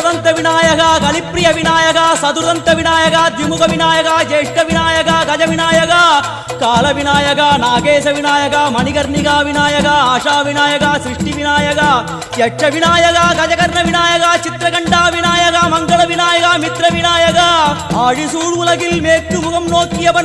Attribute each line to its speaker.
Speaker 1: ஓம் விநாயகா கலிப்பிரிய விநாயகா சதுரந்த விநாயகா திமுக விநாயகா ஜேஷ்ட விநாயகா கஜ விநாயகா கால விநாயகா நாகேச விநாயகா மணிகர்ணிகா விநாயகா ஆஷா விநாயகா சிருஷ்டி விநாயகா யட்ச விநாயகா கஜகர்ண விநாயகா சித்திரகண்டா விநாயகா மங்கள விநாயகா மித்ர விநாயகா. ஆழிசூழ் உலகில் மேற்கு முகம் நோக்கியவன்